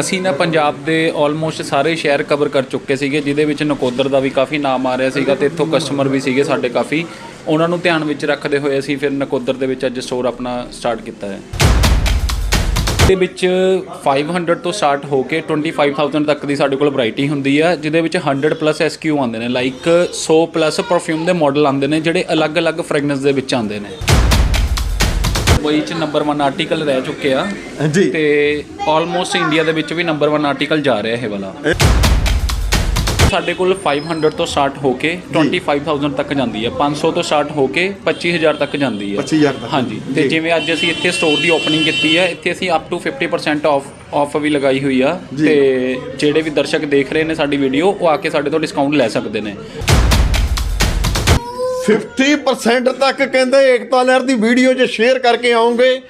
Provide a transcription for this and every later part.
ਅਸੀਂ ਨਾ ਪੰਜਾਬ ਦੇ ਆਲਮੋਸਟ ਸਾਰੇ ਸ਼ਹਿਰ ਕਵਰ ਕਰ ਚੁੱਕੇ ਸੀਗੇ, ਜਿਹਦੇ ਵਿੱਚ ਨਕੋਦਰ ਦਾ ਵੀ ਕਾਫੀ ਨਾਮ ਆ ਰਿਹਾ ਸੀਗਾ ਤੇ ਇੱਥੋਂ ਕਸਟਮਰ ਵੀ ਸੀਗੇ ਸਾਡੇ ਕਾਫੀ। ਉਹਨਾਂ ਨੂੰ ਧਿਆਨ ਵਿੱਚ ਰੱਖਦੇ ਹੋਏ ਅਸੀਂ ਫਿਰ ਨਕੋਦਰ ਦੇ ਵਿੱਚ ਅੱਜ ਸਟੋਰ ਆਪਣਾ ਸਟਾਰਟ ਕੀਤਾ ਹੈ। ਦੇ ਵਿੱਚ 500 ਤੋਂ ਸਟਾਰਟ ਹੋ ਕੇ 25000 ਤੱਕ ਦੀ ਸਾਡੇ ਕੋਲ ਵੈਰਾਈਟੀ ਹੁੰਦੀ ਆ, ਜਿਹਦੇ ਵਿੱਚ 100 ਪਲੱਸ ਐਸਕਿਊ ਆਉਂਦੇ ਨੇ ਲਾਈਕ 100 ਪਲੱਸ ਪਰਫਿਊਮ ਦੇ ਮਾਡਲ ਆਉਂਦੇ ਨੇ, ਜਿਹੜੇ ਅਲੱਗ-ਅਲੱਗ ਫ੍ਰੈਗਨੈਂਸ ਦੇ ਵਿੱਚ ਆਉਂਦੇ ਨੇ। ਵਈ ਚ ਨੰਬਰ 1 ਆਰਟੀਕਲ ਰਹਿ ਚੁੱਕੇ ਆ। ਜੀ। ਤੇ ਆਲਮੋਸਟ ਇੰਡੀਆ ਦੇ ਵਿੱਚ ਵੀ ਨੰਬਰ 1 ਆਰਟੀਕਲ ਜਾ ਰਿਹਾ ਇਹ ਵਾਲਾ। ਸਾਡੇ ਕੋਲ 500 ਤੋਂ ਸਟਾਰਟ ਹੋ ਕੇ 25000 ਤੱਕ ਜਾਂਦੀ ਹੈ 500 ਤੋਂ ਸਟਾਰਟ ਹੋ ਕੇ 25000 ਤੱਕ ਜਾਂਦੀ ਹੈ 25000 ਤੱਕ। ਹਾਂਜੀ। ਤੇ। ਜਿਵੇਂ ਅੱਜ ਅਸੀਂ ਇੱਥੇ ਸਟੋਰ ਦੀ ਓਪਨਿੰਗ ਕੀਤੀ ਹੈ ਇੱਥੇ ਅਸੀਂ ਅਪ ਟੂ 50% ਆਫ ਆਫ ਵੀ ਲਗਾਈ ਹੋਈ ਆ। ਤੇ ਜਿਹੜੇ ਵੀ ਦਰਸ਼ਕ ਦੇਖ ਰਹੇ ਨੇ ਸਾਡੀ ਵੀਡੀਓ ਉਹ ਆ ਕੇ ਸਾਡੇ ਤੋਂ ਡਿਸਕਾਊਂਟ ਲੈ ਸਕਦੇ ਨੇ। 50% ਤੱਕ ਕਹਿੰਦੇ ਏਕਤਾ ਲਹਿਰ ਦੀ ਵੀਡੀਓ 'ਚ ਸ਼ੇਅਰ ਕਰਕੇ ਆਉਂਗੇ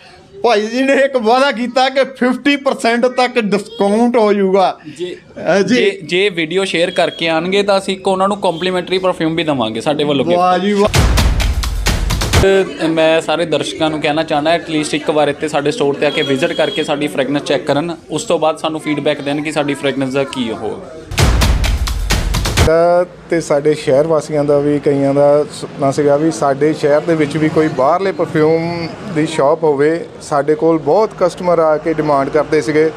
ਭਾਈ ਜੀ ਨੇ ਇੱਕ ਵਾਅਦਾ ਕੀਤਾ ਕਿ 50% ਤੱਕ ਡਿਸਕਾਊਂਟ ਹੋ ਜਾਊਗਾ। ਜੇ ਜੀ। ਜੇ ਜੇ ਵੀਡੀਓ ਸ਼ੇਅਰ ਕਰਕੇ ਆਣਗੇ ਤਾਂ ਅਸੀਂ ਇੱਕ ਉਹਨਾਂ ਨੂੰ ਕੰਪਲੀਮੈਂਟਰੀ ਪਰਫਿਊਮ ਵੀ ਦਵਾਂਗੇ ਸਾਡੇ ਵੱਲੋਂ। ਵਾਹ ਜੀ ਵਾਹ। ਮੈਂ ਸਾਰੇ ਦਰਸ਼ਕਾਂ ਨੂੰ ਕਹਿਣਾ ਚਾਹਨਾ ਐਟਲੀਸਟ ਇੱਕ ਵਾਰ ਇੱਥੇ ਸਾਡੇ ਸਟੋਰ ਤੇ ਆ ਕੇ ਵਿਜ਼ਿਟ ਕਰਕੇ ਸਾਡੀ ਫ੍ਰੈਗਨੈਂਸ ਚੈੱਕ ਕਰਨ। ਉਸ ਤੋਂ ਬਾਅਦ ਸਾਨੂੰ ਫੀਡਬੈਕ ਦੇਣ ਕਿ ਸਾਡੀ ਫ੍ਰੈਗਨੈਂਸ ਦਾ ਕੀ ਉਹ। ਦਾ ਤੇ ਸਾਡੇ ਸ਼ਹਿਰ ਵਾਸੀਆਂ ਦਾ ਵੀ, ਕਈਆਂ ਦਾ ਸੁਪਨਾ ਸੀਗਾ ਵੀ ਸਾਡੇ ਸ਼ਹਿਰ ਦੇ ਵਿੱਚ ਵੀ ਕੋਈ ਬਾਹਰਲੇ ਪਰਫਿਊਮ ਦੀ ਸ਼ਾਪ ਹੋਵੇ। ਸਾਡੇ ਕੋਲ ਬਹੁਤ ਕਸਟਮਰ ਆ ਕੇ ਡਿਮਾਂਡ ਕਰਦੇ ਸੀਗੇ।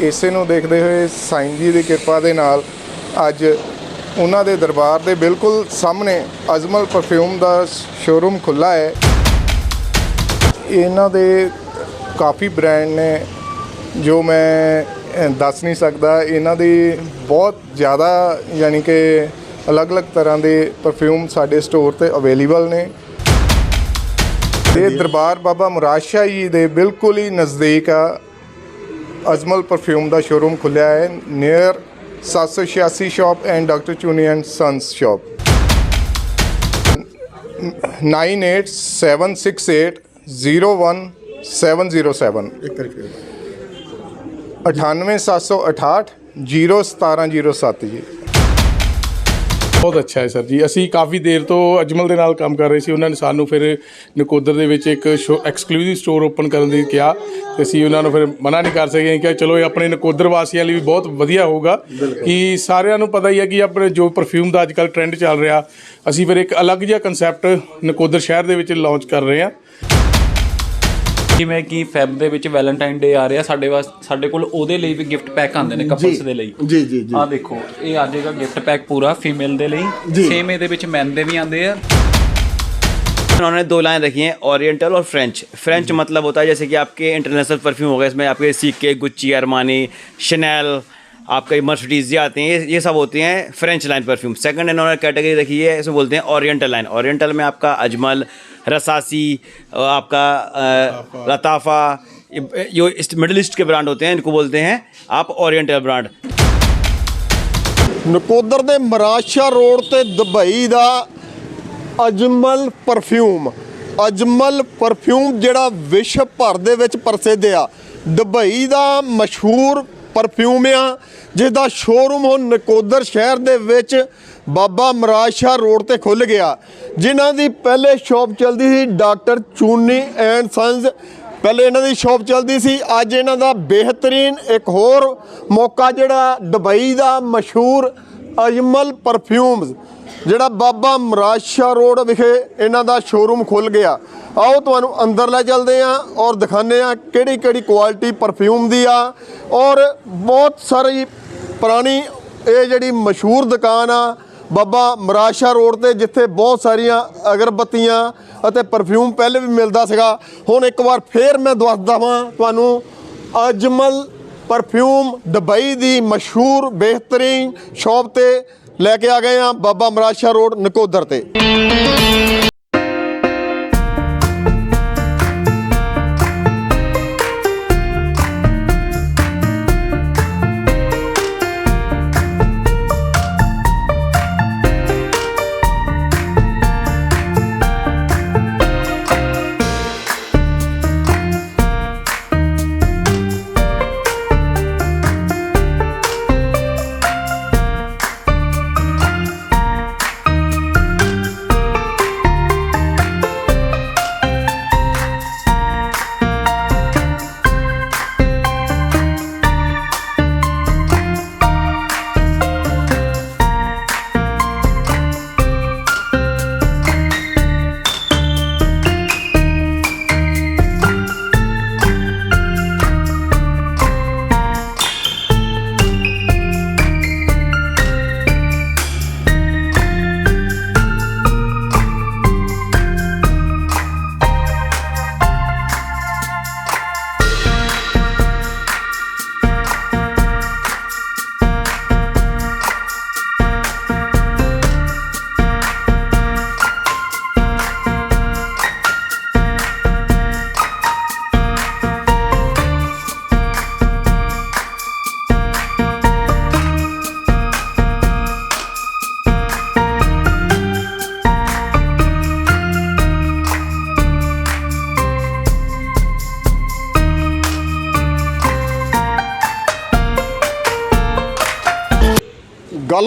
ਇਸੇ ਨੂੰ ਦੇਖਦੇ ਹੋਏ ਸਾਈਂ ਜੀ ਦੀ ਕਿਰਪਾ ਦੇ ਨਾਲ ਅੱਜ ਉਹਨਾਂ ਦੇ ਦਰਬਾਰ ਦੇ ਬਿਲਕੁਲ ਸਾਹਮਣੇ ਅਜਮਲ ਪਰਫਿਊਮ ਦਾ ਸ਼ੋਰੂਮ ਖੁੱਲਾ ਹੈ। ਇਹਨਾਂ ਦੇ ਕਾਫੀ ਬ੍ਰਾਂਡ ਨੇ, ਜੋ ਮੈਂ ਦੱਸ ਨਹੀਂ ਸਕਦਾ। ਇਹਨਾਂ ਦੀ ਬਹੁਤ ਜ਼ਿਆਦਾ ਯਾਨੀ ਕਿ ਅਲੱਗ-ਅਲੱਗ ਤਰ੍ਹਾਂ ਦੇ ਪਰਫਿਊਮ ਸਾਡੇ ਸਟੋਰ ਤੇ ਅਵੇਲੇਬਲ ਨੇ। ਤੇ ਦਰਬਾਰ ਬਾਬਾ ਮੁਰਾਦ ਸ਼ਾਹ ਜੀ ਦੇ ਬਿਲਕੁਲ ਹੀ ਨਜ਼ਦੀਕ ਆ। ਅਜਮਲ ਪਰਫਿਊਮ ਦਾ ਸ਼ੋਰੂਮ ਖੁੱਲਿਆ ਹੈ near 786 shop and doctor Chuni and sons shop 9876801707 ਇੱਕ ਵਾਰੀ ਫਿਰ। 98768 01707 ਜੀ। ਬਹੁਤ ਅੱਛਾ ਹੈ ਸਰ ਜੀ। ਅਸੀਂ ਕਾਫੀ ਦੇਰ ਤੋਂ ਅਜਮਲ ਦੇ ਨਾਲ ਕੰਮ ਕਰ ਰਹੇ ਸੀ। ਉਹਨਾਂ ਨੇ ਸਾਨੂੰ ਫਿਰ ਨਕੋਦਰ ਦੇ ਵਿੱਚ ਇੱਕ ਐਕਸਕਲੂਸਿਵ ਸਟੋਰ ਓਪਨ ਕਰਨ ਦੀ ਕਿਹਾ। ਤੇ ਅਸੀਂ ਉਹਨਾਂ ਨੂੰ ਫਿਰ ਮਨਾ ਨਹੀਂ ਕਰ ਸਕੇ। ਕਿ ਚਲੋ ਇਹ ਆਪਣੇ ਨਕੋਦਰ ਵਾਸੀਆਂ ਲਈ ਵੀ ਬਹੁਤ ਵਧੀਆ ਹੋਊਗਾ। ਕਿ ਸਾਰਿਆਂ ਨੂੰ ਪਤਾ ਹੀ ਹੈ ਕਿ ਆਪਣੇ ਜੋ ਪਰਫਿਊਮ ਦਾ ਅੱਜਕੱਲ ਟ੍ਰੈਂਡ ਚੱਲ ਰਿਹਾ ਅਸੀਂ ਫਿਰ ਇੱਕ ਅਲੱਗ ਜਿਹਾ ਕਨਸੈਪਟ ਨਕੋਦਰ ਸ਼ਹਿਰ ਦੇ ਵਿੱਚ ਲਾਂਚ ਕਰ ਰਹੇ ਹਾਂ। ਜਿਵੇਂ ਕਿ ਫੈਬ ਦੇ ਵਿੱਚ ਵੈਲੈਂਟਾਈਨ ਡੇ ਆ ਰਿਹਾ ਸਾਡੇ ਵਾਸ ਸਾਡੇ ਕੋਲ ਉਹਦੇ ਲਈ ਵੀ ਗਿਫਟ ਪੈਕ ਆਉਂਦੇ ਨੇ ਕਪਲਸ ਦੇ ਲਈ ਜੀ ਜੀ ਜੀ ਆ ਦੇਖੋ ਇਹ ਆ ਜਾਏਗਾ ਗਿਫਟ ਪੈਕ ਪੂਰਾ ਫੀਮੇਲ ਦੇ ਲਈ ਜੀ। ਸੇਮ ਇਹਦੇ ਵਿੱਚ ਮੈਨ ਦੇ ਵੀ ਆਉਂਦੇ ਆ उन्होंने दो लाइन रखी हैं ओरिएंटल और फ्रेंच फ्रेंच मतलब होता है जैसे कि आपके इंटरनेशनल परफ्यूम हो गए इसमें आपके सीके गुच्ची अरमानी शनैल आपके मर्सिडीज ये आते हैं ये ये सब होते हैं फ्रेंच लाइन परफ्यूम सेकंड इन्होंने कैटेगरी रखी है इसमें बोलते हैं ओरिएंटल लाइन ओरिएंटल में आपका अजमल रसासी अ, आपका अ, लताफ़ा ये- जो इस मिडल ईस्ट के ब्रांड होते हैं इनको बोलते हैं आप ओरिएंटल ब्रांड ਨਕੋਦਰ ਦੇ ਮਰਾਸ਼ਾ ਰੋਡ ਤੇ ਦੁਬਈ ਦਾ ਅਜਮਲ ਪਰਫਿਊਮ ਅਜਮਲ ਪਰਫਿਊਮ ਜਿਹੜਾ ਵਿਸ਼ਵ ਭਰ ਦੇ ਵਿੱਚ ਪ੍ਰਸਿੱਧ ਆ ਦੁਬਈ ਦਾ ਮਸ਼ਹੂਰ ਪਰਫਿਊਮ ਆ ਜਿਸ ਦਾ ਸ਼ੋਰੂਮ ਹੁਣ ਨਕੋਦਰ ਸ਼ਹਿਰ ਦੇ ਵਿੱਚ ਬਾਬਾ ਮਰਾਜ ਸ਼ਾਹ ਰੋਡ ਤੇ ਖੁੱਲ ਗਿਆ। ਜਿਨ੍ਹਾਂ ਦੀ ਪਹਿਲੇ ਸ਼ਾਪ ਚੱਲਦੀ ਸੀ ਡਾਕਟਰ ਚੂਨੀ ਐਂਡ ਸੰਸ ਪਹਿਲੇ ਇਹਨਾਂ ਦੀ ਸ਼ਾਪ ਚੱਲਦੀ ਸੀ, ਅੱਜ ਇਹਨਾਂ ਦਾ ਬਿਹਤਰੀਨ ਇੱਕ ਹੋਰ ਮੌਕਾ ਜਿਹੜਾ ਦੁਬਈ ਦਾ ਮਸ਼ਹੂਰ ਅਜਮਲ ਪਰਫਿਊਮਸ ਜਿਹੜਾ ਬਾਬਾ ਮਰਾਸ਼ਾ ਰੋਡ ਵਿਖੇ ਇਹਨਾਂ ਦਾ ਸ਼ੋਰੂਮ ਖੁੱਲ ਗਿਆ। ਆਓ ਤੁਹਾਨੂੰ ਅੰਦਰ ਲੈ ਚੱਲਦੇ ਆਂ ਔਰ ਦਿਖਾਉਂਦੇ ਆਂ ਕਿਹੜੀ ਕਿਹੜੀ ਕੁਆਲਿਟੀ ਪਰਫਿਊਮ ਦੀ ਆ। ਔਰ ਬਹੁਤ ਸਾਰੀ ਪੁਰਾਣੀ ਇਹ ਜਿਹੜੀ ਮਸ਼ਹੂਰ ਦੁਕਾਨ ਆ, ਬਾਬਾ ਮਰਾਸ਼ਾ ਰੋਡ ਤੇ, ਜਿੱਥੇ ਬਹੁਤ ਸਾਰੀਆਂ ਅਗਰਬੱਤੀਆਂ ਅਤੇ ਪਰਫਿਊਮ ਪਹਿਲੇ ਵੀ ਮਿਲਦਾ ਸੀਗਾ। ਹੁਣ ਇੱਕ ਵਾਰ ਫੇਰ ਮੈਂ ਦੱਸਦਾ ਵਾਂ ਤੁਹਾਨੂੰ, ਅਜਮਲ ਪਰਫਿਊਮ ਦੁਬਈ ਦੀ ਮਸ਼ਹੂਰ, ਬਿਹਤਰੀਨ ਸ਼ਾਪ ਤੇ ਲੈ ਕੇ ਆ ਗਏ ਆ ਬਾਬਾ ਮਰਾਸ਼ਾ ਰੋਡ ਨਕੋਦਰ ਤੇ।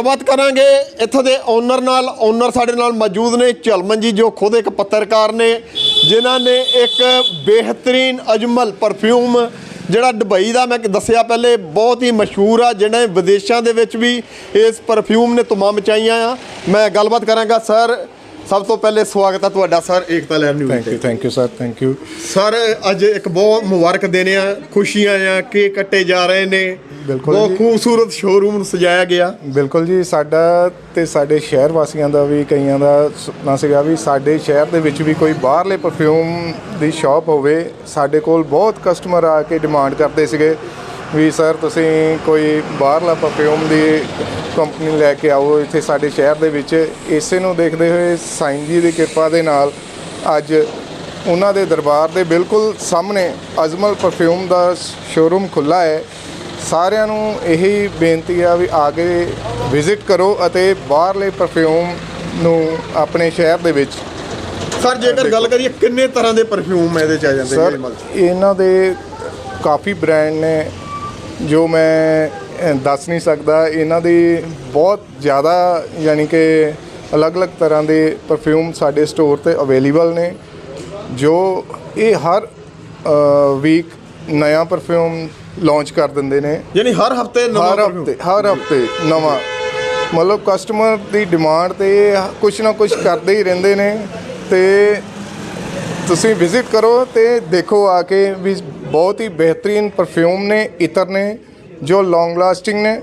ਗੱਲਬਾਤ ਕਰਾਂਗੇ। ਇੱਥੋਂ ਦੇ ਓਨਰ ਨਾਲ ਓਨਰ ਸਾਡੇ ਨਾਲ ਮੌਜੂਦ ਨੇ, ਝਲਮਨ ਜੀ, ਜੋ ਖੁਦ ਇੱਕ ਪੱਤਰਕਾਰ ਨੇ, ਜਿਨ੍ਹਾਂ ਨੇ ਇੱਕ ਬਿਹਤਰੀਨ ਅਜਮਲ ਪਰਫਿਊਮ ਜਿਹੜਾ ਦੁਬਈ ਦਾ ਮੈਂ ਦੱਸਿਆ ਪਹਿਲੇ, ਬਹੁਤ ਹੀ ਮਸ਼ਹੂਰ ਆ ਜਿਹੜੇ ਵਿਦੇਸ਼ਾਂ ਦੇ ਵਿੱਚ ਵੀ ਇਸ ਪਰਫਿਊਮ ਨੇ ਧੁੰਮਾਂ ਮਚਾਈਆਂ ਆ। ਮੈਂ ਗੱਲਬਾਤ ਕਰਾਂਗਾ, ਸਰ ਸਭ ਤੋਂ ਪਹਿਲੇ ਸਵਾਗਤ ਹੈ ਤੁਹਾਡਾ sir Ekta lab news thank you thank you sir thank you sir ਅੱਜ ਇੱਕ ਬਹੁਤ ਮੁਬਾਰਕ ਦਿਨ ਆ ਖੁਸ਼ੀਆਂ ਆ ਕੇਕ ਕੱਟੇ ਜਾ ਰਹੇ ਨੇ। ਬਿਲਕੁਲ ਬਹੁਤ। ਖੂਬਸੂਰਤ ਸ਼ੋਰੂਮ ਨੂੰ ਸਜਾਇਆ ਗਿਆ। ਬਿਲਕੁਲ ਜੀ ਸਾਡਾ ਤੇ ਸਾਡੇ ਸ਼ਹਿਰ ਵਾਸੀਆਂ ਦਾ ਵੀ ਕਈਆਂ ਦਾ ਸੁਪਨਾ ਸੀਗਾ ਵੀ ਸਾਡੇ ਸ਼ਹਿਰ ਦੇ ਵਿੱਚ ਵੀ ਕੋਈ ਬਾਹਰਲੇ ਪਰਫਿਊਮ ਦੀ ਸ਼ਾਪ ਹੋਵੇ। ਸਾਡੇ ਕੋਲ ਬਹੁਤ ਕਸਟਮਰ ਆ ਕੇ ਡਿਮਾਂਡ ਕਰਦੇ ਸੀਗੇ ਵੀ ਸਰ ਤੁਸੀਂ ਕੋਈ ਬਾਹਰਲਾ ਪਰਫਿਊਮ ਦੀ ਕੰਪਨੀ ਲੈ ਕੇ ਆਓ ਇੱਥੇ ਸਾਡੇ ਸ਼ਹਿਰ ਦੇ ਵਿੱਚ ਇਸੇ ਨੂੰ ਦੇਖਦੇ ਹੋਏ ਸਾਈਂ ਜੀ ਦੀ ਕਿਰਪਾ ਦੇ ਨਾਲ ਅੱਜ ਉਹਨਾਂ ਦੇ ਦਰਬਾਰ ਦੇ ਬਿਲਕੁਲ ਸਾਹਮਣੇ ਅਜਮਲ ਪਰਫਿਊਮ ਦਾ ਸ਼ੋਰੂਮ ਖੁੱਲਾ ਹੈ। ਸਾਰਿਆਂ ਨੂੰ ਇਹੀ ਬੇਨਤੀ ਆ ਵੀ ਆ ਕੇ ਵਿਜ਼ਿਟ ਕਰੋ ਅਤੇ ਬਾਹਰਲੇ ਪਰਫਿਊਮ ਨੂੰ ਆਪਣੇ ਸ਼ਹਿਰ ਦੇ ਵਿੱਚ ਸਰ ਜੇਕਰ ਗੱਲ ਕਰੀਏ ਕਿੰਨੇ ਤਰ੍ਹਾਂ ਦੇ ਪਰਫਿਊਮ ਇਹਦੇ ਚ ਆ ਜਾਂਦੇ ਸਰ ਨੇ ਮਲ ਇਹਨਾਂ ਦੇ ਕਾਫੀ ਬ੍ਰਾਂਡ ਨੇ ਜੋ ਮੈਂ ਦੱਸ ਨਹੀਂ ਸਕਦਾ। ਇਹਨਾਂ ਦੀ ਬਹੁਤ ਜ਼ਿਆਦਾ ਯਾਨੀ ਕਿ ਅਲੱਗ-ਅਲੱਗ ਤਰ੍ਹਾਂ ਦੇ ਪਰਫਿਊਮ ਸਾਡੇ ਸਟੋਰ ਤੇ ਅਵੇਲੇਬਲ ਨੇ ਜੋ ਇਹ ਹਰ ਵੀਕ ਨਵਾਂ ਪਰਫਿਊਮ ਲਾਂਚ ਕਰ ਦਿੰਦੇ ਨੇ। ਯਾਨੀ ਹਰ ਹਫ਼ਤੇ ਨਵਾਂ ਹਰ। ਹਫ਼ਤੇ ਹਰ ਹਫ਼ਤੇ ਨਵਾਂ। ਮਤਲਬ ਕਸਟਮਰ ਦੀ ਡਿਮਾਂਡ ਤੇ ਕੁਝ ਨਾ ਕੁਝ ਕਰਦੇ ਹੀ ਰਹਿੰਦੇ ਨੇ ਤੇ ਤੁਸੀਂ ਵਿਜ਼ਿਟ ਕਰੋ ਤੇ ਦੇਖੋ ਆ ਕੇ ਵੀ ਬਹੁਤ ਹੀ ਬਿਹਤਰੀਨ ਪਰਫਿਊਮ ਨੇ ਇਤਰ ਨੇ। ਜੋ ਲੌਂਗ ਲਾਸਟਿੰਗ ਨੇ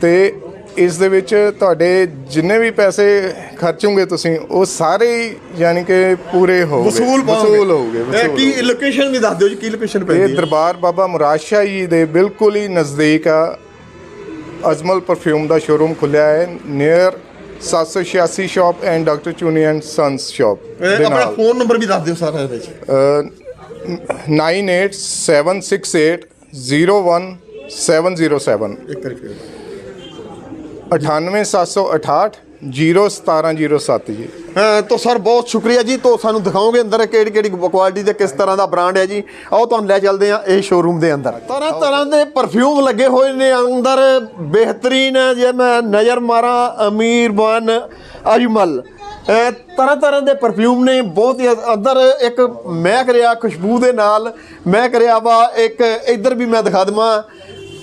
ਤੇ ਇਸ ਦੇ ਵਿੱਚ ਤੁਹਾਡੇ ਜਿੰਨੇ ਵੀ ਪੈਸੇ ਖਰਚੋਗੇ ਤੁਸੀਂ ਉਹ ਸਾਰੇ ਹੀ ਯਾਨੀ ਕਿ ਪੂਰੇ ਹੋਗੇ ਵਸੂਲ ਪਾਓਗੇ। ਵਸੂਲ ਹੋਗੇ ਇਹ ਕੀ ਲੋਕੇਸ਼ਨ ਵੀ ਦੱਸ ਦਿਓ ਜੀ ਕੀ ਲੋਕੇਸ਼ਨ ਪੈਂਦੀ ਹੈ? ਦਰਬਾਰ ਬਾਬਾ ਮੁਰਾਦ ਸ਼ਾਹ ਜੀ ਦੇ ਬਿਲਕੁਲ ਹੀ ਨਜ਼ਦੀਕ ਆ। ਅਜਮਲ ਪਰਫਿਊਮ ਦਾ ਸ਼ੋਰੂਮ ਖੁੱਲਿਆ ਹੈ near 786 shop and doctor Chuni and sons shop ਇਹ ਦੇ ਆਪਣਾ ਫੋਨ ਨੰਬਰ ਵੀ ਦੱਸ ਦਿਓ ਸਾਰਾ ਇਹਦੇ ਚ 9876801 707 ਇੱਕ ਕਰਕੇ 9878601707 ਜੀ। ਅ, ਤੋ ਸਰ ਬਹੁਤ ਸ਼ੁਕਰੀਆ ਜੀ। ਤੋ ਸਾਨੂੰ ਦਿਖਾਓਗੇ ਅੰਦਰ ਕਿਹੜੀ ਕਿਹੜੀ ਕੁਆਲਿਟੀ ਤੇ ਕਿਸ ਤਰ੍ਹਾਂ ਦਾ ਬ੍ਰਾਂਡ ਹੈ ਜੀ। ਆਓ ਤੁਹਾਨੂੰ ਲੈ ਚੱਲਦੇ ਆ ਇਹ ਸ਼ੋਰੂਮ ਦੇ ਅੰਦਰ। ਤਰ੍ਹਾਂ ਤਰ੍ਹਾਂ ਦੇ ਪਰਫਿਊਮ ਲੱਗੇ ਹੋਏ ਨੇ ਅੰਦਰ। ਬਿਹਤਰੀਨ ਹੈ, ਜੇ ਮੈਂ ਨਜ਼ਰ ਮਾਰਾਂ ਅਮੀਰ ਬਨ ਅਜਮਲ। ਅ, ਤਰ੍ਹਾਂ ਤਰ੍ਹਾਂ ਦੇ ਪਰਫਿਊਮ ਨੇ ਬਹੁਤ ਹੀ ਅ- ਅੰਦਰ ਇੱਕ ਮਹਿਕ ਰਿਹਾ ਖੁਸ਼ਬੂ ਦੇ ਨਾਲ। ਮਹਿਕ ਰਿਹਾ ਵਾ ਇੱਕ ਇੱਧਰ ਵੀ ਮੈਂ ਦਿਖਾ ਦਵਾਂ।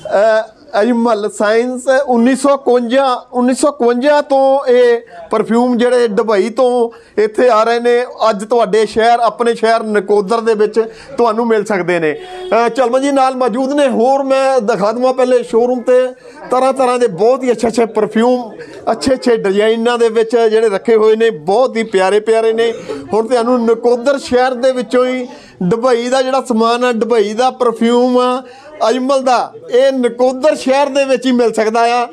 ਅ, ਅਜਮਲ ਸਾਇੰਸ 1951 1951 ਤੋਂ ਇਹ ਪਰਫਿਊਮ ਜਿਹੜੇ ਦੁਬਈ ਤੋਂ ਇੱਥੇ ਆ ਰਹੇ ਨੇ ਅੱਜ ਤੁਹਾਡੇ ਸ਼ਹਿਰ ਆਪਣੇ ਸ਼ਹਿਰ ਨਕੋਦਰ ਦੇ ਵਿੱਚ ਤੁਹਾਨੂੰ ਮਿਲ ਸਕਦੇ ਨੇ। ਅ, ਚਲਮਨ ਜੀ ਨਾਲ ਮੌਜੂਦ ਨੇ ਹੋਰ ਮੈਂ ਦਿਖਾ ਦਵਾਂ ਪਹਿਲੇ ਸ਼ੋਰੂਮ ਤੇ। ਤਰ੍ਹਾਂ ਤਰ੍ਹਾਂ ਦੇ ਬਹੁਤ ਹੀ ਅੱਛੇ ਅੱਛੇ ਪਰਫਿਊਮ ਅੱਛੇ ਅੱਛੇ ਡਿਜ਼ਾਈਨਾਂ ਦੇ ਵਿੱਚ ਜਿਹੜੇ ਰੱਖੇ ਹੋਏ ਨੇ ਬਹੁਤ ਹੀ ਪਿਆਰੇ ਪਿਆਰੇ ਨੇ। ਹੁਣ ਤੁਹਾਨੂੰ ਨਕੋਦਰ ਸ਼ਹਿਰ ਦੇ ਵਿੱਚੋਂ ਹੀ ਦੁਬਈ ਦਾ ਜਿਹੜਾ ਸਮਾਨ ਆ ਦੁਬਈ ਦਾ ਪਰਫਿਊਮ ਆ ਅਜਮਲ ਦਾ। ਇਹ ਨਕੋਦਰ ਸ਼ਹਿਰ ਦੇ ਵਿੱਚ ਹੀ ਮਿਲ ਸਕਦਾ ਆ।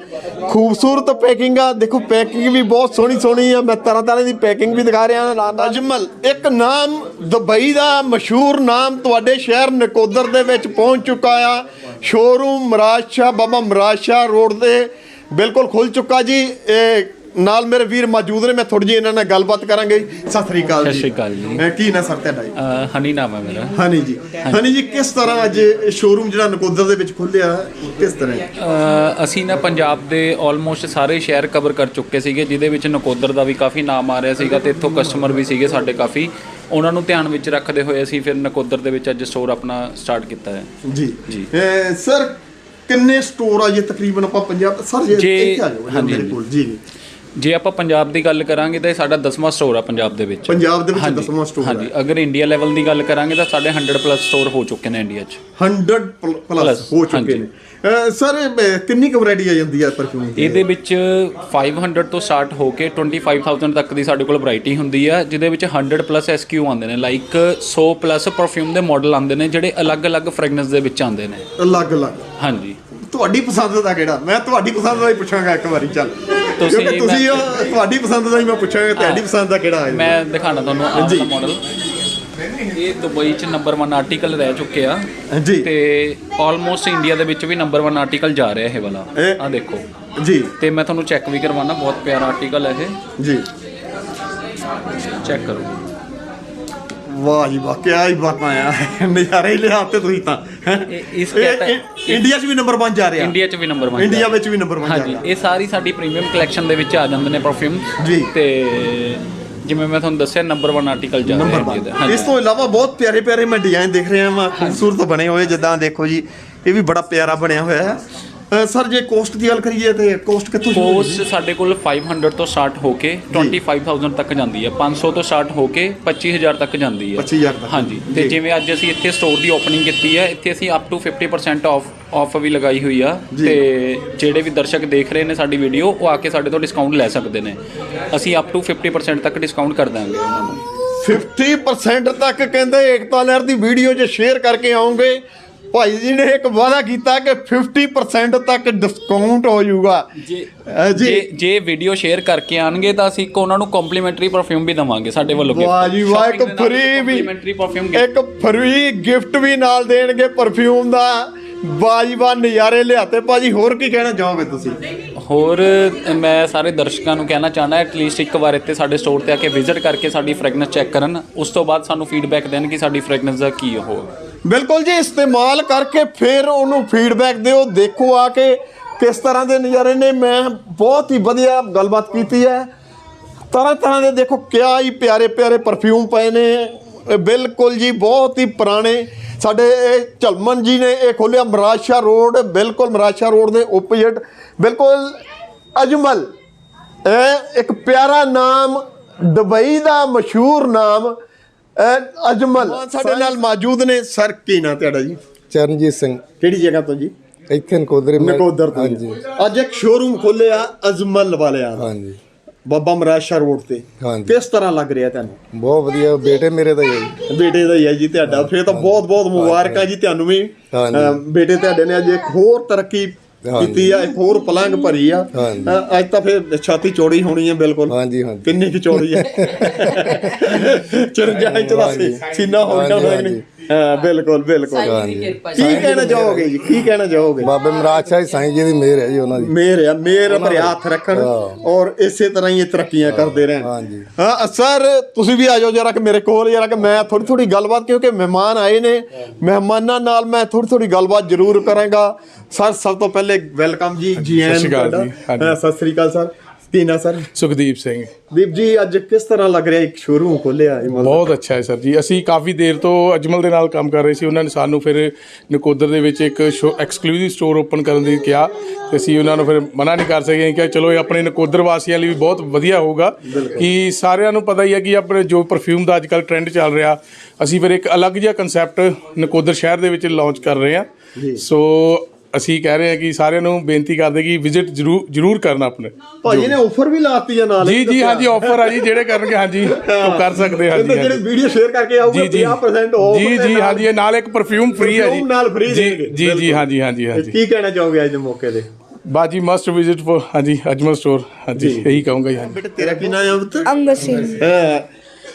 ਖੂਬਸੂਰਤ ਪੈਕਿੰਗ ਆ। ਦੇਖੋ ਪੈਕਿੰਗ ਵੀ ਬਹੁਤ ਸੋਹਣੀ ਸੋਹਣੀ ਆ। ਮੈਂ ਤਰ੍ਹਾਂ ਤਰ੍ਹਾਂ ਦੀ ਪੈਕਿੰਗ ਵੀ ਦਿਖਾ ਰਿਹਾ ਹਾਂ ਅਜਮਲ। ਇੱਕ ਨਾਮ ਦੁਬਈ ਦਾ ਮਸ਼ਹੂਰ ਨਾਮ ਤੁਹਾਡੇ ਸ਼ਹਿਰ ਨਕੋਦਰ ਦੇ ਵਿੱਚ ਪਹੁੰਚ ਚੁੱਕਾ ਆ। ਸ਼ੋਰੂਮ ਮਰਾਜ ਸ਼ਾਹ ਬਾਬਾ ਮਰਾਜ ਸ਼ਾਹ ਰੋਡ ਤੇ ਬਿਲਕੁਲ ਖੁੱਲ ਚੁੱਕਾ ਜੀ। ਇਹ ਨਾਲ ਮੇਰੇ ਵੀਰ ਮੌਜੂਦ ਨੇ ਮੈਂ ਥੋੜੀ ਜਿਹੀ ਇਹਨਾਂ ਨਾਲ ਗੱਲਬਾਤ ਕਰਾਂਗੇ ਸਤਿ ਸ੍ਰੀ ਅਕਾਲ ਸਤਿ ਸ਼੍ਰੀ ਅਕਾਲ ਜੀ। ਅਹ ਕੀ ਨਾ ਸਰ ਤੁਹਾਡਾ ਜੀ? ਹਨੀ ਨਾਮ ਹੈ ਮੇਰਾ। ਹਨੀ ਜੀ। ਹਨੀ ਜੀ ਕਿਸ ਤਰ੍ਹਾਂ ਅੱਜ ਸ਼ੋਰੂਮ ਜਿਹੜਾ ਨਕੋਦਰ ਦੇ ਵਿੱਚ ਖੁੱਲਿਆ ਕਿਸ ਤਰ੍ਹਾਂ ਅਸੀਂ ਨਾ ਪੰਜਾਬ ਦੇ ਆਲਮੋਸਟ ਸਾਰੇ ਸ਼ਹਿਰ ਕਵਰ ਕਰ ਚੁੱਕੇ ਸੀਗੇ ਜਿਹਦੇ ਵਿੱਚ ਨਕੋਦਰ ਦਾ ਵੀ ਕਾਫੀ ਨਾਮ ਆ ਰਿਹਾ ਸੀਗਾ ਤੇ ਇੱਥੋਂ ਕਸਟਮਰ ਵੀ ਸੀਗੇ ਸਾਡੇ ਕਾਫੀ। ਉਹਨਾਂ ਨੂੰ ਧਿਆਨ ਵਿੱਚ ਰੱਖਦੇ ਹੋਏ ਅਸੀਂ ਫਿਰ ਨਕੋਦਰ ਦੇ ਵਿੱਚ ਅੱਜ ਸਟੋਰ ਆਪਣਾ ਸਟਾਰਟ ਕੀਤਾ ਹੈ। ਜੀ। ਜੀ। ਅਹ ਸਰ ਕਿੰਨੇ ਸਟੋਰ ਆ ਜੇ? ਤਕਰੀਬਨ ਆਪਾਂ ਪੰਜਾਬ ਸਰ ਜੇ ਜੇ- ਇੱਥੇ ਆ ਜਾਓ ਜੀ ਹਾਂਜੀ, ਮੇਰੇ ਕੋਲ ਜੀ ਜੀ। ਜੇ ਆਪਾਂ ਪੰਜਾਬ ਦੀ ਗੱਲ ਕਰਾਂਗੇ ਤਾਂ ਇਹ ਸਾਡਾ 10ਵਾਂ ਸਟੋਰ ਆ ਪੰਜਾਬ ਦੇ ਵਿੱਚ। ਪੰਜਾਬ ਦੇ ਵਿੱਚ ਹਾਂਜੀ, 10ਵਾਂ store ਹਾਂਜੀ ਹੈ। ਅਗਰ ਇੰਡੀਆ ਲੈਵਲ ਦੀ ਗੱਲ ਕਰਾਂਗੇ ਤਾਂ ਸਾਡੇ 100 ਪਲੱਸ ਸਟੋਰ ਹੋ ਚੁੱਕੇ ਨੇ ਇੰਡੀਆ 'ਚ। 100 ਪਲੱਸ ਹੋ ਚੁੱਕੇ। ਨੇ। ਸਰ ਕਿੰਨੀ ਕੁ ਵੈਰਾਈਟੀ ਆ ਜਾਂਦੀ ਆ ਪਰਫਿਊਮ ਦੀ? ਇਹਦੇ ਵਿੱਚ 500 ਤੋਂ ਸਟਾਰਟ ਹੋ ਕੇ 25000 ਤੱਕ ਦੀ ਸਾਡੇ ਕੋਲ ਵੈਰਾਈਟੀ ਹੁੰਦੀ ਆ ਜਿਹਦੇ ਵਿੱਚ 100 ਪਲੱਸ ਐਸਕਿਊ ਆਉਂਦੇ ਨੇ। ਲਾਈਕ 100 ਪਲੱਸ ਪਰਫਿਊਮ ਦੇ ਮਾਡਲ ਆਉਂਦੇ ਨੇ ਜਿਹੜੇ ਅਲੱਗ-ਅਲੱਗ ਫ੍ਰੈਗਨੈਂਸ ਦੇ ਵਿੱਚ ਆਉਂਦੇ ਨੇ। ਅਲੱਗ-ਅਲੱਗ। ਹਾਂਜੀ। ਤੁਹਾਡੀ ਪਸੰਦ ਦਾ ਕਿਹੜਾ? ਮੈਂ ਤੁਹਾਡੀ ਪਸੰਦ ਦਾ ਹੀ ਪੁੱਛਾਂਗਾ ਇੱਕ ਵਾਰੀ ਚੱਲ। ਤੁਸੀਂ- ਕਿਉਂਕਿ ਤੁਸੀਂ ਉਹ- ਤੁਹਾਡੀ ਪਸੰਦ ਦਾ ਹੀ ਮੈਂ ਪੁੱਛਾਂਗਾ ਤੁਹਾਡੀ ਪਸੰਦ ਦਾ ਕਿਹੜਾ ਹੈ ਮੈਂ ਦਿਖਾਣਾ ਤੁਹਾਨੂੰ ਆਹ। ਵਾਲਾ ਮਾਡਲ ਇਹ ਦੁਬਈ 'ਚ ਨੰਬਰ 1 ਆਰਟੀਕਲ ਰਹਿ ਚੁੱਕੇ ਆ। ਜੀ। ਤੇ ਆਲਮੋਸਟ ਇੰਡੀਆ ਦੇ ਵਿੱਚ ਵੀ ਨੰਬਰ 1 ਆਰਟੀਕਲ ਜਾ ਰਿਹਾ ਇਹ ਵਾਲਾ। ਇਹ- ਆ ਦੇਖੋ। ਜੀ। ਤੇ ਮੈਂ ਤੁਹਾਨੂੰ ਚੈੱਕ ਵੀ ਕਰਵਾਉਣਾ ਬਹੁਤ ਪਿਆਰਾ ਆਰਟੀਕਲ ਹੈ ਇਹ। ਜੀ। ਚੈੱਕ ਕਰੋ। ਵਾਹ ਜੀ ਵਾਹ ਕੀ ਹੀ ਬਾਤਾਂ ਆ ਨਜ਼ਾਰੇ ਹੀ ਲਿਆਤੇ ਤੁਸੀਂ ਤਾਂ ਹੈਂ? ਇਹ- ਇਸ ਇਹ- ਕੈਟਾ- ਇਹ- ਇੰਡੀਆ 'ਚ ਵੀ ਨੰਬਰ 1 ਜਾ ਰਿਹਾ ਇੰਡੀਆ 'ਚ ਵੀ ਨੰਬਰ 1 ਇੰਡੀਆ ਵਿੱਚ ਵੀ ਨੰਬਰ 1 ਜਾ ਹਾਂਜੀ ਰਿਹਾ ਇਹ ਸਾਰੀ ਸਾਡੀ ਪ੍ਰੀਮੀਅਮ ਕਲੈਕਸ਼ਨ ਦੇ ਵਿੱਚ ਆ ਜਾਂਦੇ ਨੇ ਪਰਫਿਊਮ ਜੀ। ਤੇ ਜਿਵੇਂ ਮੈਂ ਤੁਹਾਨੂੰ ਦੱਸਿਆ ਨੰਬਰ 1 ਆਰਟੀਕਲ ਜਾ ਰਿਹਾ ਨੰਬਰ ਜੀ ਇਹਦਾ। 1 ਹਾਂਜੀ। ਇਸ ਤੋਂ ਇਲਾਵਾ ਬਹੁਤ ਪਿਆਰੇ ਪਿਆਰੇ ਮੈਂ ਡਿਜ਼ਾਈਨ ਦੇਖ ਰਿਹਾ ਹਾਂ ਖੂਬਸੂਰਤ ਬਣੇ ਹੋਏ ਜਿੱਦਾਂ ਦੇਖੋ ਜੀ ਇਹ ਵੀ ਬੜਾ ਪਿਆਰਾ ਬਣਿਆ ਹੋਇਆ ਹੈ ਸਰ ਜੇ ਕੋਸਟ ਦੀ ਗੱਲ ਕਰੀਏ ਤੇ ਕੋਸਟ ਕਿੱਥੋਂ ਸ਼ੁਰੂ ਹੁੰਦੀ ਕੋਸਟ ਸਾਡੇ ਕੋਲ 500 ਤੋਂ ਸਟਾਰਟ ਹੋ ਕੇ 25000 ਤੱਕ ਜਾਂਦੀ ਹੈ। 500 ਤੋਂ ਸਟਾਰਟ ਹੋ ਕੇ 25000 ਤੱਕ ਜਾਂਦੀ ਹੈ। 25,000 ਤੱਕ। ਹਾਂਜੀ। ਤੇ ਜੀ। ਜਿਵੇਂ ਅੱਜ ਅਸੀਂ ਇੱਥੇ ਸਟੋਰ ਦੀ ਓਪਨਿੰਗ ਕੀਤੀ ਹੈ ਇੱਥੇ ਅਸੀਂ ਅਪ ਟੂ 50% ਆਫ ਆਫ ਵੀ ਲਗਾਈ ਹੋਈ ਆ। ਜੀ। ਤੇ ਜਿਹੜੇ ਵੀ ਦਰਸ਼ਕ ਦੇਖ ਰਹੇ ਨੇ ਸਾਡੀ ਵੀਡੀਓ ਉਹ ਆ ਕੇ ਸਾਡੇ ਤੋਂ ਡਿਸਕਾਊਂਟ ਲੈ ਸਕਦੇ ਨੇ। ਅਸੀਂ ਅਪ ਟੂ 50% ਤੱਕ ਡਿਸਕਾਊਂਟ ਕਰ ਦਾਂਗੇ ਉਹਨਾਂ ਨੂੰ। 50% ਤੱਕ ਕਹਿੰਦੇ ਏਕਤਾ ਲਹਿਰ ਦੀ ਵੀਡੀਓ 'ਚ ਸ਼ੇਅਰ ਕਰਕੇ ਆਉਂਗੇ। ਭਾਈ ਜੀ ਨੇ ਇੱਕ ਵਾਅਦਾ ਕੀਤਾ ਕਿ 50% ਤੱਕ ਡਿਸਕਾਊਂਟ ਹੋ ਜਾਊਗਾ। ਜੇ ਜੀ। ਜੇ ਜੇ ਵੀਡੀਓ ਸ਼ੇਅਰ ਕਰਕੇ ਆਣਗੇ ਤਾਂ ਅਸੀਂ ਇੱਕ ਉਹਨਾਂ ਨੂੰ ਕੰਪਲੀਮੈਂਟਰੀ ਪਰਫਿਊਮ ਵੀ ਦਵਾਂਗੇ ਸਾਡੇ ਵੱਲੋਂ gift। ਵਾਹ ਜੀ ਵਾਹ ਇੱਕ Shopping ਦੇ ਨਾਲ ਫ੍ਰੀ ਵੀ complimentary perfume ਇੱਕ ਫ੍ਰੀ ਗਿਫਟ ਵੀ ਨਾਲ ਦੇਣਗੇ ਪਰਫਿਊਮ ਦਾ। ਵਾਹ ਜੀ ਵਾਹ ਨਜ਼ਾਰੇ ਲਿਆਤੇ। ਭਾਜੀ ਹੋਰ ਕੀ ਕਹਿਣਾ ਚਾਹੋਗੇ ਤੁਸੀਂ? ਹੋਰ ਮੈਂ ਸਾਰੇ ਦਰਸ਼ਕਾਂ ਨੂੰ ਕਹਿਣਾ ਚਾਹਨਾ ਐਟਲੀਸਟ ਇੱਕ ਵਾਰ ਇੱਥੇ ਸਾਡੇ ਸਟੋਰ ਤੇ ਆ ਕੇ ਵਿਜ਼ਿਟ ਕਰਕੇ ਸਾਡੀ ਫ੍ਰੈਗਨੈਂਸ ਚੈੱਕ ਕਰਨ। ਉਸ ਤੋਂ ਬਾਅਦ ਸਾਨੂੰ ਫੀਡਬੈਕ ਦੇਣ ਕਿ ਸਾਡੀ ਫ੍ਰੈਗਨੈਂਸ ਦਾ ਕੀ ਉਹ। ਬਿਲਕੁਲ ਜੀ, ਇਸਤੇਮਾਲ ਕਰਕੇ ਫਿਰ ਉਹਨੂੰ ਫੀਡਬੈਕ ਦਿਓ, ਦੇਖੋ ਆ ਕੇ ਕਿਸ ਤਰ੍ਹਾਂ ਦੇ ਨਜ਼ਾਰੇ ਨੇ। ਮੈਂ ਬਹੁਤ ਹੀ ਵਧੀਆ ਗੱਲਬਾਤ ਕੀਤੀ ਹੈ। ਤਰ੍ਹਾਂ ਤਰ੍ਹਾਂ ਦੇ ਦੇਖੋ, ਕਿਆ ਹੀ ਪਿਆਰੇ ਪਿਆਰੇ ਪਰਫਿਊਮ ਪਏ ਨੇ। ਇਹ ਬਿਲਕੁਲ ਜੀ, ਬਹੁਤ ਹੀ ਪੁਰਾਣੇ। ਸਾਡੇ ਇਹ ਝਲਮਨ ਜੀ ਨੇ ਇਹ ਖੋਲਿਆ ਮਰਾਸ਼ਾ ਰੋਡ, ਬਿਲਕੁਲ ਮਰਾਸ਼ਾ ਰੋਡ ਦੇ ਓਪੋਜ਼ਿਟ ਬਿਲਕੁਲ ਅਜਮਲ। ਇਹ ਇੱਕ ਪਿਆਰਾ ਨਾਮ, ਦੁਬਈ ਦਾ ਮਸ਼ਹੂਰ ਨਾਮ ਇਹ ਅਜਮਲ। ਸਾਡੇ ਨਾਲ ਮੌਜੂਦ ਨੇ ਸਰ ਕੀ ਨਾਂ ਤੁਹਾਡਾ ਜੀ? ਚਰਨਜੀਤ ਸਿੰਘ। ਕਿਹੜੀ ਜਗ੍ਹਾ ਤੋਂ ਜੀ? ਇੱਥੇ ਨਕੋਦਰੇ ਮੈਂ- ਨਕੋਦਰ ਤੋਂ ਹਾਂਜੀ। ਅੱਜ ਇੱਕ ਸ਼ੋਰੂਮ ਖੋਲਿਆ ਅਜਮਲ ਵਾਲਿਆਂ ਦਾ। ਹਾਂਜੀ। ਬਾਬਾ ਮਰਾਸ਼ਾ ਰੋਡ ਤੇ। ਹਾਂਜੀ। ਕਿਸ ਤਰ੍ਹਾਂ ਲੱਗ ਰਿਹਾ ਤੁਹਾਨੂੰ? ਬਹੁਤ ਵਧੀਆ ਬੇਟੇ ਮੇਰੇ ਦਾ ਹੀ ਹੈ ਜੀ। ਬੇਟੇ ਦਾ ਹੀ ਹੈ ਜੀ ਤੁਹਾਡਾ। ਫਿਰ ਤਾਂ ਬਹੁਤ ਬਹੁਤ ਮੁਬਾਰਕਾਂ ਜੀ ਤੁਹਾਨੂੰ ਵੀ। ਹਾਂਜੀ। ਅਹ ਬੇਟੇ ਤੁਹਾਡੇ ਨੇ ਅੱਜ ਇੱਕ ਹੋਰ ਤਰੱਕੀ। ਕੀਤੀ ਆ ਹੋਰ ਪਲੰਗ ਭਰੀ ਆ। ਅੱਜ ਤਾਂ ਫਿਰ ਛਾਤੀ ਚੌੜੀ ਹੋਣੀ ਹੈ ਬਿਲਕੁਲ। ਹਾਂਜੀ ਹਾਂਜੀ। ਕਿੰਨੀ ਕੁ ਚੌੜੀ ਹੈ 54 ਇੰਚ ਦਾ ਸੀ- ਸੀਨਾ ਹੋ ਗਿਆ ਕਿ ਨਹੀਂ? ਹਾਂ ਬਿਲਕੁਲ ਬਿਲਕੁਲ। ਕੀ ਕਹਿਣਾ ਚਾਹੋਗੇ ਜੀ? ਕੀ ਕਹਿਣਾ ਚਾਹੋਗੇ? ਬਾਬੇ ਮਹਾਰਾਜ ਸ਼ਾਹੀ ਸਾਈਂ ਜੀ ਦੀ ਮਿਹਰ ਹੈ ਜੀ ਉਹਨਾਂ ਦੀ। ਮੇਰ ਆ ਮੇਰ ਭਰੇ ਹੱਥ ਰੱਖਣ। ਔਰ ਇਸੇ ਤਰ੍ਹਾਂ ਹੀ ਇਹ ਤਰੱਕੀਆਂ ਕਰਦੇ ਰਹਿਣ। ਹਾਂਜੀ। ਹਾਂ ਸਰ ਤੁਸੀਂ ਵੀ ਆ ਜਾਓ ਜਰਾ ਕਿ ਮੇਰੇ ਕੋਲ ਜਰਾ ਕਿ ਮੈਂ ਥੋੜੀ ਥੋੜੀ ਗੱਲਬਾਤ ਕਿਉਂਕਿ ਮਹਿਮਾਨ ਆਏ ਨੇ। ਮਹਿਮਾਨਾਂ ਨਾਲ ਮੈਂ ਥੋੜੀ ਥੋੜੀ ਗੱਲਬਾਤ ਜ਼ਰੂਰ ਕਰਾਂਗਾ। ਸਰ ਸਭ ਤੋਂ ਪਹਿਲੇ ਵੈਲਕਮ ਜੀ ਜੀ ਸਤਿ ਐਨ ਸ਼੍ਰੀ ਅਕਾਲ। ਜੀ, ਹਾਂਜੀ। ਸਤਿ ਸ੍ਰੀ ਅਕਾਲ ਸਰ। ਕੀ ਨਾ ਸਰ। ਸੁਖਦੀਪ ਸਿੰਘ। ਦੀਪ ਜੀ ਅੱਜ ਕਿਸ ਤਰ੍ਹਾਂ ਲੱਗ ਰਿਹਾ? ਇੱਕ ਸ਼ੋਰੂਮ ਖੋਲਿਆ ਬਹੁਤ ਅੱਛਾ ਹੈ ਸਰ ਜੀ। ਅਸੀਂ ਕਾਫੀ ਦੇਰ ਤੋਂ ਅਜਮਲ ਦੇ ਨਾਲ ਕੰਮ ਕਰ ਰਹੇ ਸੀ। ਉਹਨਾਂ ਨੇ ਸਾਨੂੰ ਫਿਰ ਨਕੋਦਰ ਦੇ ਵਿੱਚ ਇੱਕ ਐਕਸਕਲੂਸਿਵ ਸਟੋਰ ਓਪਨ ਕਰਨ ਦੀ ਕਿਹਾ। ਤੇ ਅਸੀਂ ਉਹਨਾਂ ਨੂੰ ਫਿਰ ਮਨਾ ਨਹੀਂ ਕਰ ਸਕੇ। ਕਿ ਚਲੋ ਇਹ ਆਪਣੇ ਨਕੋਦਰ ਵਾਸੀਆਂ ਲਈ ਵੀ ਬਹੁਤ ਵਧੀਆ ਹੋਊਗਾ। ਕਿ ਸਾਰਿਆਂ ਨੂੰ ਪਤਾ ਹੀ ਹੈ ਕਿ ਆਪਣੇ ਜੋ ਪਰਫਿਊਮ ਦਾ ਅੱਜਕੱਲ ਟ੍ਰੈਂਡ ਚੱਲ ਰਿਹਾ ਅਸੀਂ ਫਿਰ ਇੱਕ ਅਲੱਗ ਜਿਹਾ ਕਨਸੈਪਟ ਨਕੋਦਰ ਸ਼ਹਿਰ ਦੇ ਵਿੱਚ ਲਾਂਚ ਕਰ ਰਹੇ ਹਾਂ। ਸੋ ਅਸੀਂ ਕਹਿ ਰਹੇ ਹਾਂ ਕਿ ਸਾਰਿਆਂ ਨੂੰ ਬੇਨਤੀ ਕਰਦੇ ਕਿ ਵਿਜ਼ਿਟ ਜਰੂਰ ਜਰੂਰ ਕਰਨਾ ਆਪਣੇ। ਭਾਜੀ ਨੇ ਆਫਰ ਵੀ ਲਾਤੀ ਆ ਨਾਲ। ਜੀ ਜੀ ਹਾਂਜੀ ਆਫਰ ਆ ਜੀ ਜਿਹੜੇ ਕਰਨਗੇ ਹਾਂਜੀ ਉਹ ਕਰ ਸਕਦੇ ਹਾਂ ਜੀ ਜਿਹੜੇ। ਵੀਡੀਓ ਸ਼ੇਅਰ ਕਰਕੇ ਆਊਗਾ ਜੀ ਜੀ। 50% ਆਫ ਜੀ ਜੀ ਹਾਂਜੀ ਇਹ ਨਾਲ ਇੱਕ ਪਰਫਿਊਮ ਫ੍ਰੀ ਹੈ ਜੀ। ਨਾਲ ਜੀ ਦੇਣਗੇ, ਜੀ ਜੀ ਹਾਂਜੀ ਹਾਂਜੀ ਹਾਂਜੀ। ਕੀ ਕਹਿਣਾ ਚਾਹੋਗੇ ਅੱਜ ਦੇ ਮੌਕੇ ਤੇ? ਬਾਜੀ ਮਸਟ ਵਿਜ਼ਿਟ ਫॉर ਹਾਂਜੀ ਅਜਮਲ ਸਟੋਰ ਹਾਂਜੀ ਇਹੀ ਕਹੂੰਗਾ ਜੀ ਹਾਂਜੀ। ਬੇਟਾ ਤੇਰਾ ਕੀ ਨਾਮ ਹੈ ਪੁੱਤ ਅੰਗਦ ਸਿੰਘ। ਹਾਂ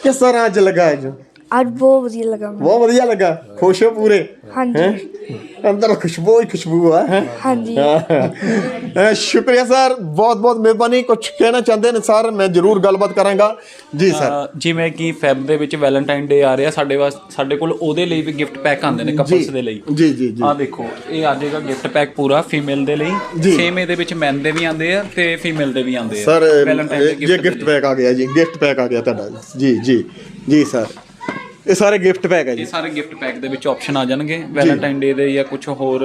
ਕਿਸ ਤਰ੍ਹਾਂ ਅੱਜ ਲੱਗਾ ਅੱਜ? ਅੱਜ ਬਹੁਤ ਵਧੀਆ ਲੱਗਾ ਮੈਨੂੰ। ਬਹੁਤ ਵਧੀਆ ਲੱਗਾ। ਖੁਸ਼ ਹੋ ਪੂਰੇ? ਹਾਂਜੀ। ਹੈਂ? ਅੰਦਰ ਖੁਸ਼ਬੂ ਹੀ ਖੁਸ਼ਬੂ ਆ ਹੈਂ? ਹਾਂਜੀ। ਹਾਂ। ਸ਼ੁਕਰੀਆ ਸਰ ਬਹੁਤ ਬਹੁਤ ਮਿਹਰਬਾਨੀ। ਕੁਝ ਕਹਿਣਾ ਚਾਹੁੰਦੇ ਨੇ ਸਰ? ਮੈਂ ਜ਼ਰੂਰ ਗੱਲਬਾਤ ਕਰਾਂਗਾ। ਜੀ ਸਰ। ਅ, ਜਿਵੇਂ ਕਿ ਫੈਬ ਦੇ ਵਿੱਚ ਵੈਲੈਂਟਾਈਨ ਡੇ ਆ ਰਿਹਾ ਸਾਡੇ ਵਾਸ ਸਾਡੇ ਕੋਲ ਉਹਦੇ ਲਈ ਵੀ ਗਿਫਟ ਪੈਕ ਆਉਂਦੇ ਨੇ ਕਪਲਸ ਦੇ ਲਈ। ਜੀ ਜੀ ਜੀ। ਆ ਦੇਖੋ ਇਹ ਆ ਜਾਏਗਾ ਗਿਫਟ ਪੈਕ ਪੂਰਾ ਫੀਮੇਲ ਦੇ ਲਈ। ਜੀ। ਸੇਮ ਇਹਦੇ ਵਿੱਚ ਮੈਨ ਦੇ ਵੀ ਆਉਂਦੇ ਆ ਤੇ ਫੀਮੇਲ ਦੇ ਵੀ ਆਉਂਦੇ ਆ। ਸਰ Valentine ਦੇ ਇਹ gift ਗਿਫਟ। ਪੈਕ ਆ ਗਿਆ ਜੀ ਗਿਫਟ ਪੈਕ ਆ ਗਿਆ ਤੁਹਾਡਾ। ਜੀ ਜੀ ਜੀ ਸਰ। ਇਹ ਸਾਰੇ ਗਿਫਟ ਪੈਕ ਹੈ ਜੀ। ਇਹ ਸਾਰੇ ਗਿਫਟ ਪੈਕ ਦੇ ਵਿੱਚ ਆਪਸ਼ਨ ਆ ਜਾਣਗੇ ਵੈਲੈਂਟਾਈਨ ਡੇ ਦੇ ਜਾਂ ਕੁਝ ਹੋਰ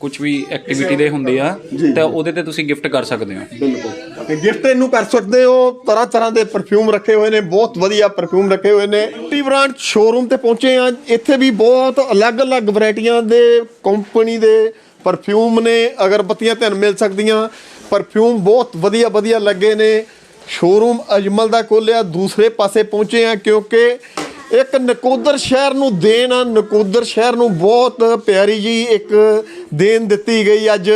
ਕੁਝ ਵੀ ਐਕਟੀਵਿਟੀ ਦੇ ਹੁੰਦੇ ਆ ਤਾਂ ਉਹਦੇ ਤੇ ਤੁਸੀਂ ਗਿਫਟ ਕਰ ਸਕਦੇ ਹੋ। ਬਿਲਕੁਲ। ਤੇ ਗਿਫਟ ਇਹਨੂੰ ਕਰ ਸਕਦੇ ਹੋ ਤਰ੍ਹਾਂ ਤਰ੍ਹਾਂ ਦੇ ਪਰਫਿਊਮ ਰੱਖੇ ਹੋਏ ਨੇ ਬਹੁਤ ਵਧੀਆ ਪਰਫਿਊਮ ਰੱਖੇ ਹੋਏ ਨੇ। ਟੀ ਬ੍ਰਾਂਡ ਸ਼ੋਰੂਮ ਤੇ ਪਹੁੰਚੇ ਆ ਇੱਥੇ ਵੀ ਬਹੁਤ ਅਲੱਗ-ਅਲੱਗ ਵੈਰਾਈਟੀਆਂ ਦੇ ਕੰਪਨੀ ਦੇ ਪਰਫਿਊਮ ਨੇ ਅਗਰਬੱਤੀਆਂ ਤੁਹਾਨੂੰ ਮਿਲ ਸਕਦੀਆਂ। ਪਰਫਿਊਮ ਬਹੁਤ ਵਧੀਆ ਵਧੀਆ ਲੱਗੇ ਨੇ। ਸ਼ੋਰੂਮ ਅਜਮਲ ਦਾ ਖੋਲਿਆ ਦੂਸਰੇ ਪਾਸੇ ਪਹੁੰਚੇ ਆ ਕਿਉਂਕਿ ਇੱਕ ਨਕੋਦਰ ਸ਼ਹਿਰ ਨੂੰ ਦੇਣ ਨਕੋਦਰ ਸ਼ਹਿਰ ਨੂੰ ਬਹੁਤ ਪਿਆਰੀ ਜੀ ਇੱਕ ਦੇਣ ਦਿੱਤੀ ਗਈ। ਅੱਜ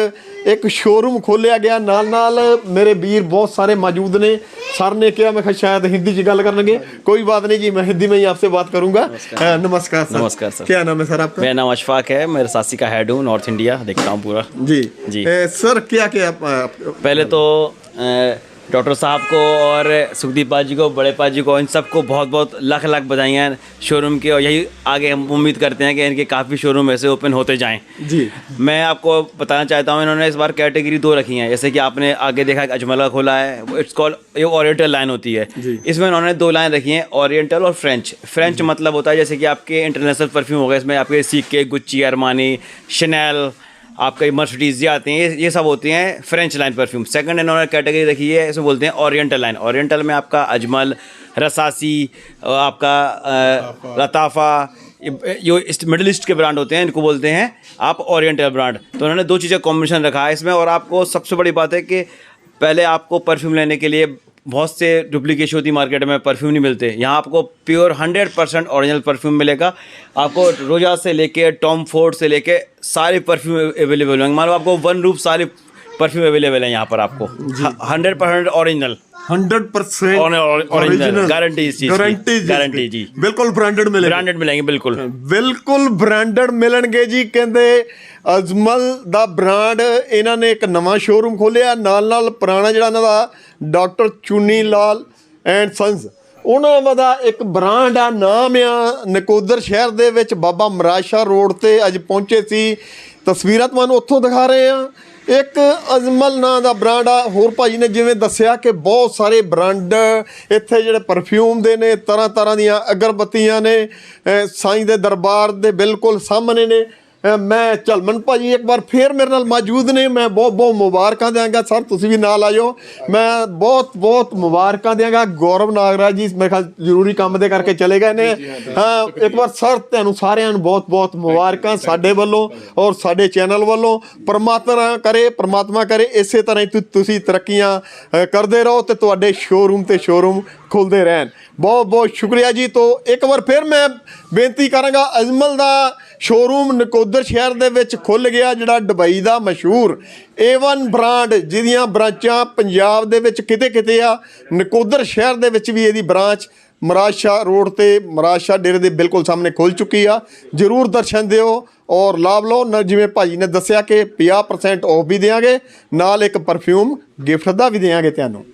ਇੱਕ ਸ਼ੋਰੂਮ ਖੋਲਿਆ ਗਿਆ। ਨਾਲ ਨਾਲ ਮੇਰੇ ਵੀਰ ਬਹੁਤ ਸਾਰੇ ਮੌਜੂਦ ਨੇ। ਸਰ ਨੇ ਕਿਹਾ ਮੈਂ ਸ਼ਾਇਦ ਹਿੰਦੀ ਚ ਗੱਲ ਕਰਨਗੇ। ਕੋਈ ਬਾਤ ਨਹੀਂ ਜੀ ਮੈਂ ਹਿੰਦੀ में ਹੀ आपसे बात करूंगा नमस्कार सर नमस्कार सर क्या नाम है सर आपका मेरा नाम अशफाक है मेरे सासी का हेड हूँ नॉर्थ इंडिया देखता हूँ पूरा जी जी ए, सर क्या क्या आप, आप, पहले तो डॉक्टर साहब को और सुखदीप पाजी को बड़े पाजी को इन सबको बहुत बहुत लाख लाख बधाइयाँ शोरूम की और यही आगे हम उम्मीद करते हैं कि इनके काफ़ी शोरूम ऐसे ओपन होते जाएँ। जी। मैं आपको बताना चाहता हूँ इन्होंने इस बार कैटेगरी दो रखी है। जैसे कि आपने आगे देखा कि अजमला खोला है इट्स कॉल्ड ये ओरिएंटल लाइन होती है। इसमें इन्होंने दो लाइन रखी हैं ओरिएंटल और फ्रेंच फ्रेंच मतलब होता है जैसे कि आपके इंटरनेशनल परफ्यूम हो गए इसमें आपके सीके गुच्ची अरमानी शनैल आपका मर्सिडीज ये आते हैं ये ये सब होते हैं French line perfume second and इन्होंने कैटेगरी रखी है इसमें बोलते हैं ओरिएंटल लाइन ओरिएंटल में आपका अजमल रसासी आपका लताफ़ा. ये- जो इस मिडिल ईस्ट के ब्रांड होते हैं इनको बोलते हैं आप ओरिएंटल ब्रांड तो उन्होंने दो चीज़ें कॉम्बिनेशन रखा है इसमें और आपको सबसे बड़ी बात है कि पहले आपको परफ्यूम लेने के लिए बहुत से डुप्लीकेशन होती मार्केट में परफ्यूम नहीं मिलते। यहाँ आपको pure hundred percent original perfume मिलेगा। आपको रोजा से लेके टॉम फोर्ड से लेके सारे परफ्यूम अवेलेबल होंगे मान लो आपको वन रूप सारे परफ्यूम अवेलेबल है यहाँ पर आपको। Hundred percent original 100% original guarantee इस चीज गारंटी गारंटी ਜੀ ਬਿਲਕੁਲ ਬ੍ਰਾਂਡਡ ਮਿਲੇਗਾ ਬ੍ਰਾਂडेड मिलेंगे। बिल्कुल। ਬਿਲਕੁਲ ਬ੍ਰਾਂਡਡ ਮਿਲਣਗੇ ਜੀ ਕਹਿੰਦੇ ਅਜਮਲ ਦਾ ਬ੍ਰਾਂਡ ਇਹਨਾਂ ਨੇ ਇੱਕ ਨਵਾਂ ਸ਼ੋਰੂਮ ਖੋਲਿਆ ਨਾਲ ਨਾਲ ਪੁਰਾਣਾ ਜਿਹੜਾ ਇਹਨਾਂ ਦਾ ਡਾਕਟਰ ਚੁੰਨੀ ਲਾਲ ਐਂਡ ਸੰਸ ਉਹਨਾਂ ਦਾ ਇੱਕ ਬ੍ਰਾਂਡ ਆ ਨਾਮ ਆ ਨਕੋਦਰ ਸ਼ਹਿਰ ਦੇ ਵਿੱਚ ਬਾਬਾ ਮਰਾਸ਼ਾ ਰੋਡ ਤੇ ਅੱਜ ਪਹੁੰਚੇ ਸੀ ਤਸਵੀਰਾਂ ਤੁਹਾਨੂੰ ਉੱਥੋਂ ਦਿਖਾ ਰਹੇ ਆ ਇੱਕ ਅਜਮਲ ਨਾਂ ਦਾ ਬ੍ਰਾਂਡ ਆ, ਹੋਰ ਭਾਜੀ ਨੇ ਜਿਵੇਂ ਦੱਸਿਆ ਕਿ ਬਹੁਤ ਸਾਰੇ ਬ੍ਰਾਂਡ ਇੱਥੇ ਜਿਹੜੇ ਪਰਫਿਊਮ ਦੇ ਨੇ ਤਰ੍ਹਾਂ ਤਰ੍ਹਾਂ ਦੀਆਂ ਅਗਰਬੱਤੀਆਂ ਨੇ ਸਾਈਂ ਦੇ ਦਰਬਾਰ ਦੇ ਬਿਲਕੁਲ ਸਾਹਮਣੇ ਨੇ। ਮੈਂ ਚਲਮਨ ਭਾਜੀ ਇੱਕ ਵਾਰ ਫੇਰ ਮੇਰੇ ਨਾਲ ਮੌਜੂਦ ਨੇ। ਮੈਂ ਬਹੁਤ ਬਹੁਤ ਮੁਬਾਰਕਾਂ ਦਿਆਂਗਾ। ਸਰ ਤੁਸੀਂ ਵੀ ਨਾਲ ਆਇਓ। ਮੈਂ ਬਹੁਤ ਬਹੁਤ ਮੁਬਾਰਕਾਂ ਦਿਆਂਗਾ। ਗੌਰਵ ਨਾਗਰਾਜ ਜੀ ਮੇਰੇ ਖਿਆਲ ਜ਼ਰੂਰੀ ਕੰਮ ਦੇ ਕਰਕੇ ਚਲੇ ਗਏ ਨੇ। ਹਾਂ ਇੱਕ ਵਾਰ ਸਰ ਤੁਹਾਨੂੰ ਸਾਰਿਆਂ ਨੂੰ ਬਹੁਤ ਬਹੁਤ ਮੁਬਾਰਕਾਂ ਸਾਡੇ ਵੱਲੋਂ ਔਰ ਸਾਡੇ ਚੈਨਲ ਵੱਲੋਂ। ਪਰਮਾਤਮਾ ਕਰੇ ਪਰਮਾਤਮਾ ਕਰੇ ਇਸੇ ਤਰ੍ਹਾਂ ਹੀ ਤੁਸੀਂ ਤਰੱਕੀਆਂ ਕਰਦੇ ਰਹੋ ਤੇ ਤੁਹਾਡੇ ਸ਼ੋਰੂਮ ਤੇ ਸ਼ੋਰੂਮ ਖੁੱਲਦੇ ਰਹਿਣ। ਬਹੁਤ ਬਹੁਤ ਸ਼ੁਕਰੀਆ ਜੀ। ਤੋਂ ਇੱਕ ਵਾਰ ਫਿਰ ਮੈਂ ਬੇਨਤੀ ਕਰਾਂਗਾ ਅਜਮਲ ਦਾ ਸ਼ੋਰੂਮ ਨਕੋਦਰ ਸ਼ਹਿਰ ਦੇ ਵਿੱਚ ਖੁੱਲ ਗਿਆ ਜਿਹੜਾ ਦੁਬਈ ਦਾ ਮਸ਼ਹੂਰ A1 ਬ੍ਰਾਂਡ ਜਿਹਦੀਆਂ ਬ੍ਰਾਂਚਾਂ ਪੰਜਾਬ ਦੇ ਵਿੱਚ ਕਿਤੇ ਕਿਤੇ ਆ। ਨਕੋਦਰ ਸ਼ਹਿਰ ਦੇ ਵਿੱਚ ਵੀ ਇਹਦੀ ਬ੍ਰਾਂਚ ਮਰਾਸ਼ਾ ਰੋਡ ਤੇ ਮਰਾਸ਼ਾ ਡੇਰੇ ਦੇ ਬਿਲਕੁਲ ਸਾਹਮਣੇ ਖੁੱਲ ਚੁੱਕੀ ਆ। ਜਰੂਰ ਦਰਸ਼ਨ ਦਿਓ ਔਰ ਲਾਭ ਲਓ। ਨਾ ਜਿਵੇਂ ਭਾਜੀ ਨੇ ਦੱਸਿਆ ਕਿ 50% ਆਫ ਵੀ ਦੇਵਾਂਗੇ ਨਾਲ ਇੱਕ ਪਰਫਿਊਮ ਗਿਫਟ ਦਾ ਵੀ ਦੇਵਾਂਗੇ ਤੁਹਾਨੂੰ।